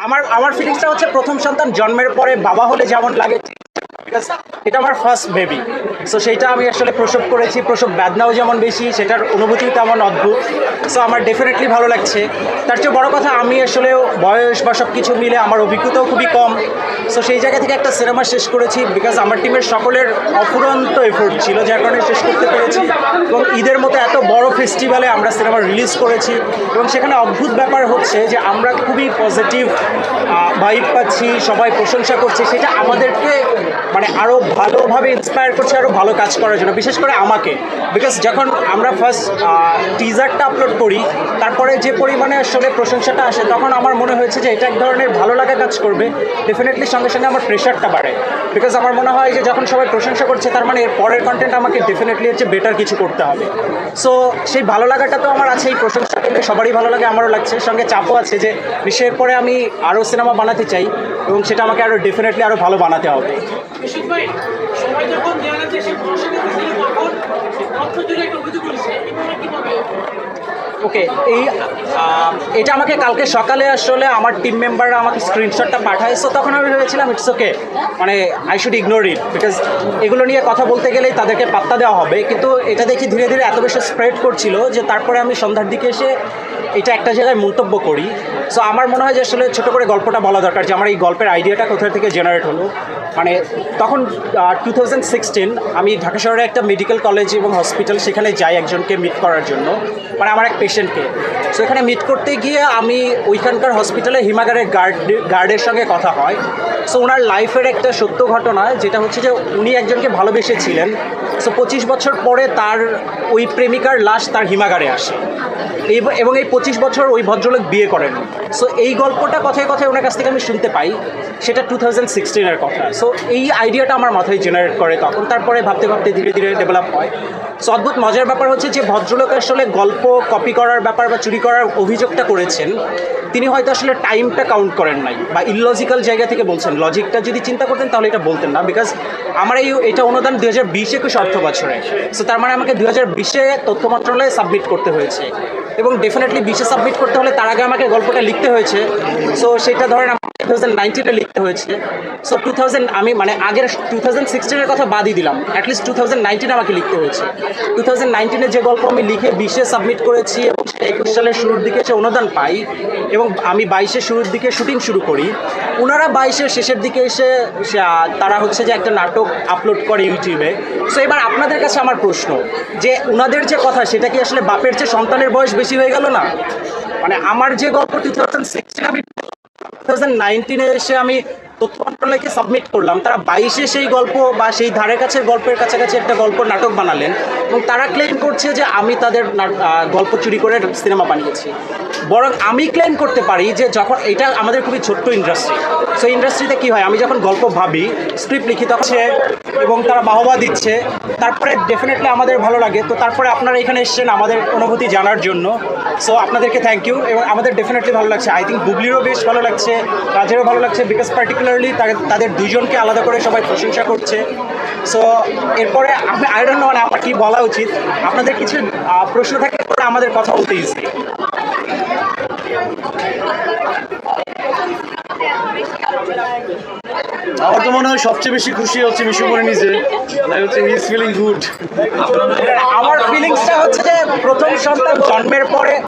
আমার আমার ফিলিংসটা হচ্ছে প্রথম সন্তান জন্মের পরে বাবা হলে যেমন লাগে এটা আমার ফার্স্ট বেবি সো সেইটা আমি আসলে প্রসব করেছি, প্রসব বেদনাও যেমন বেশি, সেটার অনুভূতিও তেমন অদ্ভুত। সো আমার ডেফিনেটলি ভালো লাগছে। তার চেয়ে বড় কথা, আমি আসলে বয়স বা সব কিছু মিলে আমার অভিজ্ঞতাও খুবই কম। সো সেই জায়গা থেকে একটা সিনেমা শেষ করেছি বিকজ আমার টিমের সকলের অফুরন্ত এফোর্ট ছিল, যার কারণে শেষ করতে পেরেছি। এবং ঈদের মতো এত বড় ফেস্টিভ্যালে আমরা সিনেমা রিলিজ করেছি। এবং সেখানে অদ্ভুত ব্যাপার হচ্ছে যে, আমরা খুবই পজিটিভ ভাইব পাচ্ছি, সবাই প্রশংসা করছে। সেটা আমাদেরকে মানে আরও ভালোভাবে ইন্সপায়ার করছে আরও ভালো কাজ করার জন্য, বিশেষ করে আমাকে। বিকজ যখন আমরা ফার্স্ট টিজারটা আপলোড করি, তারপরে যে পরিমাণে আসলে প্রশংসাটা আসে, তখন আমার মনে হয়েছে যে এটা এক ধরনের ভালো লাগা কাজ করবে। ডেফিনেটলি সঙ্গে সঙ্গে আমার প্রেশারটা বাড়ে। বিকজ আমার মনে হয় যে যখন সবাই প্রশংসা করছে, তার মানে এর পরের কন্টেন্ট আমাকে ডেফিনেটলি হচ্ছে বেটার কিছু করতে হবে। সো সেই ভালো লাগাটা তো আমার আছে, এই প্রশংসা সবারই ভালো লাগে, আমারও লাগছে। সঙ্গে চাপও আছে যে নিশ্চয়ের পরে আমি আরও সিনেমা বানাতে চাই এবং সেটা আমাকে আরও ডেফিনেটলি আরও ভালো বানাতে হবে। বিশুদ্ধ ভাই সবাই যখন আছে এসে প্রশ্ন করতেছিল তখন তথ্য জুড়ে একটা অভিযোগ করেছে এভাবে কীভাবে ওকে এই এটা আমাকে কালকে সকালে আসলে আমার টিম মেম্বাররা আমাকে স্ক্রিনশটটা পাঠাইছো তখন আমি ভেবেছিলাম ইটস ওকে মানে I should ignore it because এগুলো নিয়ে কথা বলতে গেলেই তাদেরকে পাত্তা দেওয়া হবে। কিন্তু এটা দেখি ধীরে ধীরে এত বেশি স্প্রেড করছিল যে তারপরে আমি সন্ধ্যার দিকে এসে এটা একটা জায়গায় মন্তব্য করি। সো আমার মনে হয় যে আসলে ছোটো করে গল্পটা বলা দরকার যে আমার এই গল্পের আইডিয়াটা কোথা থেকে জেনারেট হলো। মানে তখন টু থাউজেন্ড সিক্সটিন আমি ঢাকা শহরে একটা মেডিকেল কলেজ এবং হসপিটাল সেখানে যাই একজনকে মিট করার জন্য। মানে আমার এক পেশেন্টকে সো এখানে মিট করতে গিয়ে আমি ওইখানকার হসপিটালে হিমাগারের গার্ড গার্ডের সঙ্গে কথা হয়। সো ওনার লাইফের একটা সত্য ঘটনা, যেটা হচ্ছে যে উনি একজনকে ভালোবেসেছিলেন। সো পঁচিশ বছর পরে তার ওই প্রেমিকার লাশ তার হিমাগারে আসে। এবং এই পঁচিশ বছর ওই ভদ্রলোক বিয়ে করেন। সো এই গল্পটা কথায় কথায় ওনার কাছ থেকে আমি শুনতে পাই। সেটা টু থাউজেন্ড সিক্সটিনের কথা। সো এই আইডিয়াটা আমার মাথায় জেনারেট করে তখন। তারপরে ভাবতে ভাবতে ধীরে ধীরে ডেভেলপ হয়। সো অদ্ভুত মজার ব্যাপার হচ্ছে যে ভদ্রলোক আসলে গল্প কপি করার ব্যাপার বা চুরি করার অভিযোগটা করেছেন, তিনি হয়তো আসলে টাইমটা কাউন্ট করেন নাই বা ইললজিক্যাল জায়গা থেকে বলছেন। লজিকটা যদি চিন্তা করতেন তাহলে এটা বলতেন না বিকজ আমার এই, এটা অনুদান দু হাজার বিশ একুশ অর্থ বছরে। সো তার মানে আমাকে দু হাজার বিশে তথ্য মন্ত্রণালয়ে সাবমিট করতে হয়েছে। এবং ডেফিনেটলি বিশে সাবমিট করতে হলে তার আগে আমাকে গল্পটা লিখতে হয়েছে। সো সেটা ধরেন থাউজেন্ড নাইনটিনে লিখতে হয়েছে। সো টু থাউজেন্ড আমি মানে আগের টু থাউজেন্ড সিক্সটিনের কথা বাদই দিলাম। অ্যাটলিস্ট টু থাউজেন্ড নাইনটিনে আমাকে লিখতে হয়েছে। টু থাউজেন্ড নাইনটিনে যে গল্প আমি লিখে বিশে সাবমিট করেছি এবং একুশ সালের শুরুর দিকে সে অনুদান পাই এবং আমি বাইশের শুরুর দিকে শুটিং শুরু করি। ওনারা বাইশের শেষের দিকে এসে তারা হচ্ছে যে একটা নাটক আপলোড করে ইউটিউবে সো এবার আপনাদের কাছে আমার প্রশ্ন, যে ওনাদের যে কথা, সেটা কি আসলে বাপের চেয়ে সন্তানের বয়স বেশি হয়ে গেল না? মানে আমার যে গল্প টু থাউজেন্ড সিক্সটিন আমি নাইনটিনে এসে আমি তথ্য মন্ত্রণালয়কে সাবমিট করলাম। তারা বাইশে সেই গল্প বা সেই ধারে কাছের গল্পের কাছাকাছি একটা গল্প, নাটক বানালেন এবং তারা ক্লেম করছে যে আমি তাদের গল্প চুরি করে সিনেমা বানিয়েছি। বরং আমি ক্লেম করতে পারি যে যখন এটা আমাদের খুবই ছোট্ট ইন্ডাস্ট্রি সেই ইন্ডাস্ট্রিতে কী হয়? আমি যখন গল্প ভাবি স্ক্রিপ্ট লিখিত হচ্ছে এবং তারা বাহবা দিচ্ছে। তারপরে ডেফিনেটলি আমাদের ভালো লাগে। তো তারপরে আপনারা এখানে এসেছেন আমাদের অনুভূতি জানার জন্য। সো আপনাদেরকে থ্যাংক ইউ এবং আমাদের ডেফিনেটলি ভালো লাগছে। আই থিঙ্ক বুবলিরও বেশ ভালো লাগছে কাজেরও ভালো লাগছে বিকজ পার্টিকুলারলি তাদের দুজনকে আলাদা করে সবাই প্রশংসা করছে। সো এরপরে আমি আই ডোন্ট নো মানে আমার কি বলা উচিত। আপনাদের কিছু প্রশ্ন থাকে তাহলে আমাদের কথা বলতে ইজি। আমার তো মনে হয় সবচেয়ে বেশি খুশি হচ্ছে মিশু করে নিজে। হচ্ছে ইজ ফিলিং গুড আমার ফিলিংসটা হচ্ছে যে প্রথম সন্তান জন্মের পরে